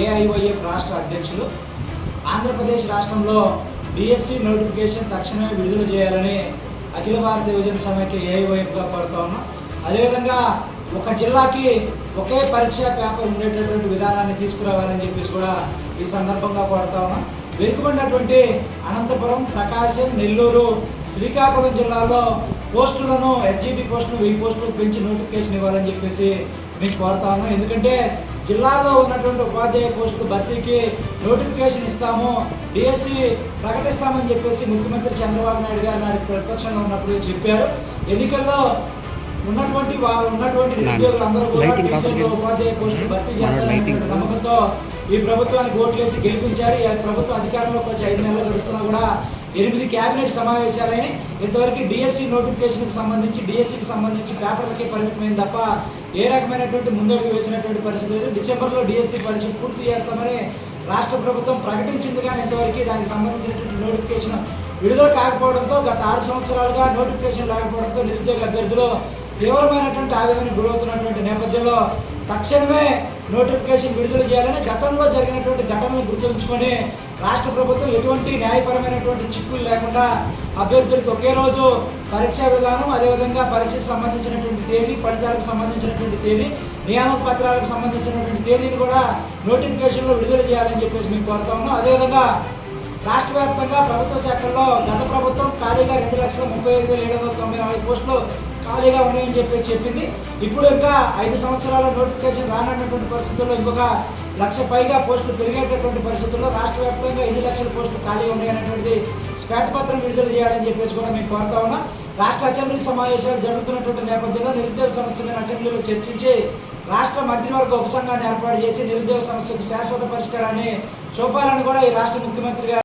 AIYF రాష్ట్ర అధ్యక్షులు. ఆంధ్రప్రదేశ్ రాష్ట్రంలో డిఎస్సి నోటిఫికేషన్ తక్షణమే విడుదల చేయాలని అఖిల భారత యువజన సమైక్య ఏఐవైఎఫ్గా కోరుతా ఉన్నాం. అదేవిధంగా ఒక జిల్లాకి ఒకే పరీక్ష పేపర్ ఉండేటటువంటి విధానాన్ని తీసుకురావాలని చెప్పేసి కూడా ఈ సందర్భంగా కోరుతా ఉన్నాం. వెనుకబడినటువంటి అనంతపురం ప్రకాశం నెల్లూరు శ్రీకాకుళం జిల్లాలో పోస్టులను ఎస్జీబీ పోస్టులు వెయ్యి పోస్టులు పెంచి నోటిఫికేషన్ ఇవ్వాలని చెప్పేసి మీకు కోరుతా ఉన్నాం. ఎందుకంటే జిల్లాలో ఉన్నటువంటి ఉపాధ్యాయ పోస్టులు భర్తీకి నోటిఫికేషన్ ఇస్తాము డిఎస్సి ప్రకటిస్తామని చెప్పేసి ముఖ్యమంత్రి చంద్రబాబు నాయుడు గారు నాడు ప్రతిపక్షంలో ఉన్నప్పుడు చెప్పారు. ఎన్నికల్లో ఉన్నటువంటి వారు ఉన్నటువంటి నిరుద్యోగులు అందరూ కూడా ఉపాధ్యాయ పోస్టులు భర్తీ చేస్తారనే లైటింగ్. నమ్మకంతో ఈ ప్రభుత్వానికి ఓట్లేసి గెలిపించారు. ఈ ప్రభుత్వం అధికారంలోకి వచ్చి ఐదు నెలలు గడుస్తున్నా కూడా ఎనిమిది కేబినెట్ సమావేశాలని ఇంతవరకు డిఎస్సి నోటిఫికేషన్కి సంబంధించి డిఎస్సికి సంబంధించి పేపర్లకే పరిమితమైంది తప్ప ఏ రకమైనటువంటి ముందడుగు వేసినటువంటి పరిస్థితి లేదు. డిసెంబర్లో డిఎస్సి పరీక్ష పూర్తి చేస్తామని రాష్ట్ర ప్రభుత్వం ప్రకటించింది కానీ ఇంతవరకు దానికి సంబంధించినటువంటి నోటిఫికేషన్ విడుదల కాకపోవడంతో గత ఆరు సంవత్సరాలుగా నోటిఫికేషన్ లేకపోవడంతో నిరుద్యోగ అభ్యర్థులు తీవ్రమైనటువంటి ఆవేదనకు గురవుతున్నటువంటి నేపథ్యంలో తక్షణమే నోటిఫికేషన్ విడుదల చేయాలని గతంలో జరిగినటువంటి ఘటనలు గుర్తుంచుకొని రాష్ట్ర ప్రభుత్వం ఎటువంటి న్యాయపరమైనటువంటి చిక్కులు లేకుండా అభ్యర్థులకు ఒకే రోజు పరీక్షా విధానం అదేవిధంగా పరీక్షకు సంబంధించినటువంటి తేదీ ఫలితాలకు సంబంధించినటువంటి తేదీ నియామక పత్రాలకు సంబంధించినటువంటి తేదీని కూడా నోటిఫికేషన్లో విడుదల చేయాలని చెప్పేసి మేము కోరుతా ఉన్నాం. అదేవిధంగా రాష్ట్ర వ్యాప్తంగా ప్రభుత్వ శాఖల్లో గత ప్రభుత్వం ఖాళీగా రెండు లక్షల ముప్పై ఐదు వేల ఏడు వందల తొంభై నాలుగు పోస్టులు ఖాళీగా ఉన్నాయని చెప్పి చెప్పింది. ఇప్పుడు ఇంకా ఐదు సంవత్సరాల నోటిఫికేషన్ రానటువంటి పరిస్థితుల్లో ఇంకొక లక్ష పైగా పోస్టులు పెరిగేటటువంటి పరిస్థితుల్లో రాష్ట్ర వ్యాప్తంగా ఎన్ని లక్షల పోస్టులు ఖాళీ ఉన్నాయనేటువంటిది శ్వేతపత్రం విడుదల చేయాలని చెప్పేసి కూడా మేము కోరుతా ఉన్నాం. రాష్ట్ర అసెంబ్లీ సమావేశాలు జరుగుతున్నటువంటి నేపథ్యంలో నిరుద్యోగ సమస్య మీద అసెంబ్లీలో చర్చించి రాష్ట్ర మంత్రివర్గ ఉపసంఘాన్ని ఏర్పాటు చేసి నిరుద్యోగ సమస్యకు శాశ్వత పరిష్కారాన్ని చూపాలని కూడా ఈ రాష్ట్ర ముఖ్యమంత్రి గారు